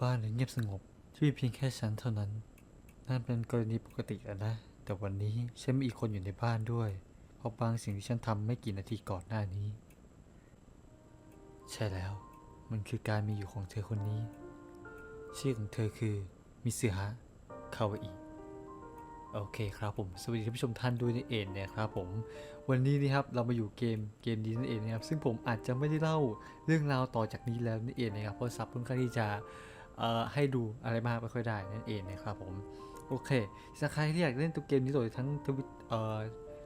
บ้านเงียบสงบ ที่มีเพียงแค่ฉันเท่านั้น นั่นเป็นกรณีปกติแล้วนะ แต่วันนี้ฉันมีอีกคนอยู่ในบ้านด้วย เพราะบางสิ่งที่ฉันทำไม่กี่นาทีก่อนหน้านี้ ใช่แล้ว มันคือการมีอยู่ของเธอคนนี้ ชื่อของเธอคือมิซึฮะคาวาอิโอเคครับผม สวัสดีท่านผู้ชมท่านด้วยนั่นเองนะครับผม วันนี้นะครับเรามาอยู่เกมเกมนี้นั่นเองนะครับ ซึ่งผมอาจจะไม่ได้เล่าเรื่องราวต่อจากนี้แล้วนั่นเองนะครับ เพราะซับค่อนข้างที่จะ ให้ดูอะไรมากไม่ค่อยได้นั่นเองนะครับผม โอเคสำหรับใครที่อยากเล่นตัวเกมนี้โดยทั้งทวิตเอ่อ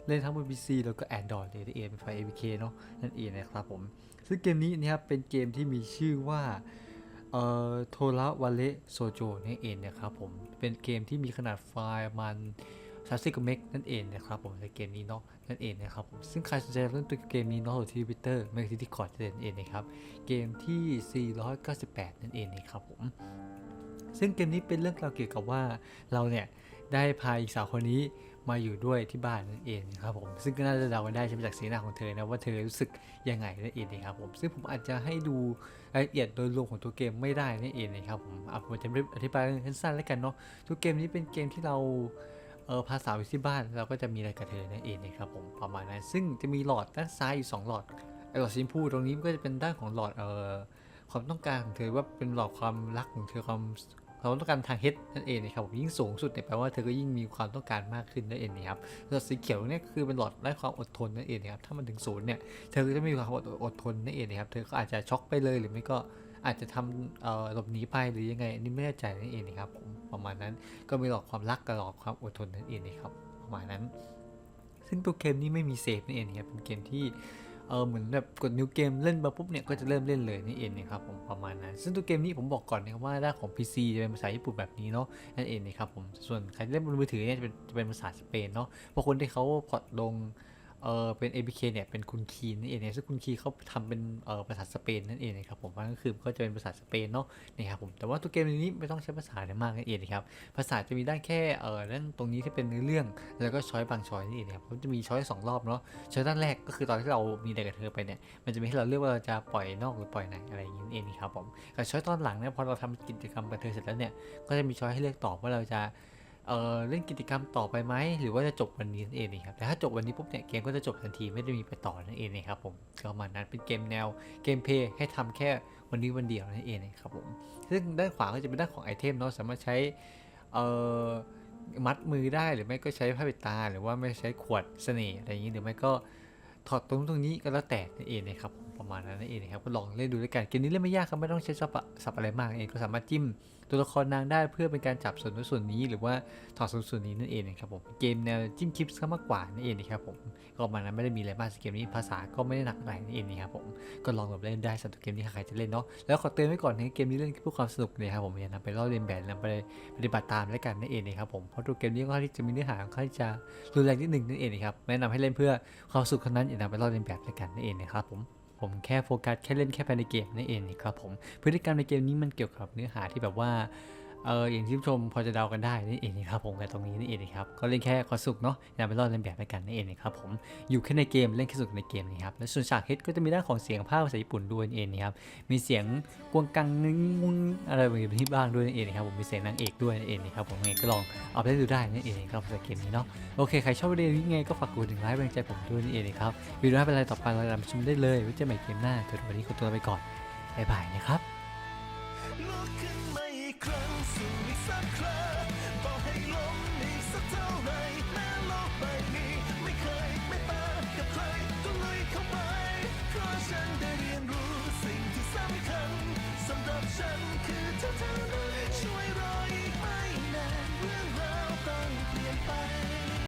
เล่นทั้งบน PC แล้วก็ Android เลยนั่นเองเป็นไฟล์ APK เนาะนั่นเองนะครับผม ซึ่งเกมนี้นะครับเป็นเกมที่มีชื่อว่าเอ่อโทระวาเลโซโจนั่นเองนะครับผม เป็นเกมที่มีขนาดไฟล์มัน ระมัน30กเมกนั่นเองนะครับผมในเกมนี้เนาะนั่นเองนะครับผมซึ่งใครสนใจเล่นตัวเกมนี้เนาะโหลดที่วิตเตอร์ไม่ก็ที่คอร์ดนั่นเองนะครับเกมที่ 498 นั่นเองนะครับผมซึ่งเกมนี้เป็นเรื่องราวเกี่ยวกับว่าเราเนี่ยได้พาหญิงสาวคนนี้มาอยู่ด้วยที่บ้านนั่นเองครับผมซึ่งก็น่าจะเดากันได้ใช่ไหมจากสีหน้าของเธอนะว่าเธอรู้สึกยังไงนั่นเองนะครับผมซึ่งผมอาจจะให้ดูรายละเอียดโดยรวมของตัวเกมไม่ได้นั่นเองนะครับผมอะผมจะอธิบายสั้นๆแล้วกันเนาะตัวเกมนี้เป็นเกมที่เรา เออพาสาวไปที่บ้านเราก็จะมีอะไรกับเธอนั่นเองนะครับผมประมาณนั้น ซึ่งจะมีหลอดด้านซ้ายอยู่สองหลอดไอหลอดสีชมพูตรงนี้ก็จะเป็นด้านของหลอดเออความต้องการของเธอว่าเป็นหลอดความรักของเธอความความต้องการทางเฮดนั่นเองนะครับผมยิ่งสูงสุดเนี่ยแปลว่าเธอก็ยิ่งมีความต้องการมากขึ้นนั่นเองนะครับหลอดสีเขียวเนี่ยคือเป็นหลอดไร้ความอดทนนั่นเองนะครับถ้ามันถึงศูนย์เนี่ยเธอก็จะไม่มีความอดอดทนนั่นเองนะครับเธอก็อาจจะช็อกไปเลยหรือไม่ก็ อาจจะทำหลบหนีไปหรือยังไงอันนี้ไม่แน่ใจนั่นเองนะครับผมประมาณนั้นก็มีหลอกความรักกับหลอกความอดทนนั่นเองนะครับประมาณนั้น ซึ่งตัวเกมนี้ไม่มีเซฟนั่นเองนะครับเป็นเกมที่เออเหมือนแบบกดนิ้วเกมเล่นมาปุ๊บเนี่ยก็จะเริ่มเล่นเลยนั่นเองนะครับผมประมาณนั้นซึ่งตัวเกมนี้ผมบอกก่อนนะครับว่าด้านของ PC จะเป็นภาษาญี่ปุ่นแบบนี้เนาะนั่นเองนะครับผมส่วนใครเล่นบนมือถือเนี่ยจะเป็นจะเป็นภาษาสเปนเนาะเพราะคนที่เขาพอร์ตลง เออเป็น APK เนี่ยเป็นคุณคีนั่นเองเนี่ยซึ่งคุณคีเขาทำเป็นเออภาษาสเปนนั่นเองนะครับผมว่าก็คือก็จะเป็นภาษาสเปนเนาะนะครับผมแต่ว่าตัวเกมนี้ไม่ต้องใช้ภาษาอะไรมากนั่นเองนะครับภาษาจะมีได้แค่เออนั่นตรงนี้ที่เป็นเนื้อเรื่องแล้วก็ช้อยบางช้อยนี่เองนะครับมันจะมีช้อยสองรอบเนาะช้อยด้านแรกก็คือตอนที่เรามีอะไรกับเธอไปเนี่ยมันจะมีให้เราเลือกว่าเราจะปล่อยนอกหรือปล่อยในอะไรอย่างนี้นั่นเองนะครับผมกับช้อยตอนหลังเนี่ยพอเราทำกิจกรรมกับเธอเสร็จแล้วเนี่ยก็จะมีช้อยให้เลือกตอบว่าเราจะ เออเล่นกิจกรรมต่อไปไหมหรือว่าจะจบวันนี้นั่นเองนะครับแต่ถ้าจบวันนี้ปุ๊บเนี่ยเกมก็จะจบทันทีไม่ได้มีไปต่อนั่นเองนะครับผมก็มานั้นเป็นเกมแนวเกมเพลย์ให้ทำแค่วันนี้วันเดียวนั่นเองนะครับผมซึ่งด้านขวาก็จะเป็นด้านของไอเทมเนาะสามารถใช้เอ่อมัดมือได้หรือไม่ก็ใช้ผ้าปิดตา หรือว่าไม่ใช้ขวดเสน่ห์อะไรอย่างนี้หรือไม่ก็ถอดตรงตรงนี้ก็แล้วแต่นั่นเองนะครับ ประมาณนั้นนั่นเองนะครับก็ลองเล่นดูด้วยกันเกมนี้เล่นไม่ยากครับไม่ต้องใช้สับสับอะไรมากเองก็สามารถจิ้มตัวละครนางได้เพื่อเป็นการจับส่วนนู้นส่วนนี้ หรือว่าถอดส่วนส่วนนี้นั่นเองนะครับผมเกมแนวจิ้มชิปซะมากกว่านั่นเองนะครับผมก็ประมาณนั้นไม่ได้มีอะไรมากเกมนี้ภาษาก็ไม่ได้หนักอะไรนั่นเองนะครับผมก็ลองแบบเล่นได้สำหรับเกมนี้ใครจะเล่นเนาะแล้วขอเตือนไว้ก่อนนะเกมนี้เล่นเพื่อความสนุกเลยครับผมอย่านำไปล่อเลียนแบบนำไปปฏิบัติตามแล้วกันนั่นเองนะครับผมเพราะตัวเกมนี้ก็ที่จะมีเนื้อหาค่อนข้างจะรุนแรงนิดหนึ่งนั่นเองนะครับแนะนำให้เล่นเพื่อความสุขเท่านั้นอย่านำไปลอเลียนแบบแล้วกันนั่นเองนะครับผม ผมแค่โฟกัสแค่เล่นแค่ภายในเกมนั่นเองนะครับผมพฤติกรรมในเกมนี้มันเกี่ยวกับเนื้อหาที่แบบว่า เอออย่างที่ผู้ชมพอจะเดากันได้นั่เองนะครับผมกับตรงนี้นั่เองนะครับก็เล่นแค่ความสุขเนาะอย่าไปลอกเลียนแบบแล้วกันนั่เองนะครับผมอยู่แค่ในเกมเล่นแค่สุขในเกมนะครับและส่วนฉากเฮดก็จะมีด้านของเสียงภาคภาษาญี่ปุ่นด้วยนั่เองนะครับมีเสียงกวงกังนึงงอะไรแบบนี้บ้างด้วยนั่เองนะครับผมมีเสียงนางเอกด้วยนั่เองนะครับผมเองก็ลองเอาไปเล่นดูได้นั่เองนะครับสำหรับเกมนี้เนาะโอเคใครชอบวิดีโอนี้ไงก็ฝากกดถึงไลค์เป็นกำลังใจผมด้วยนั่เองนะครับวิดีโอหน้าเป็นอะไรต่อไปเราตามชมได้เลยไว้เจอใหม่เกมหน้าแต่วันนี้ขอตัวไปก่อนบ๊ายบายนะครับ close, so it's a club. But hey, long.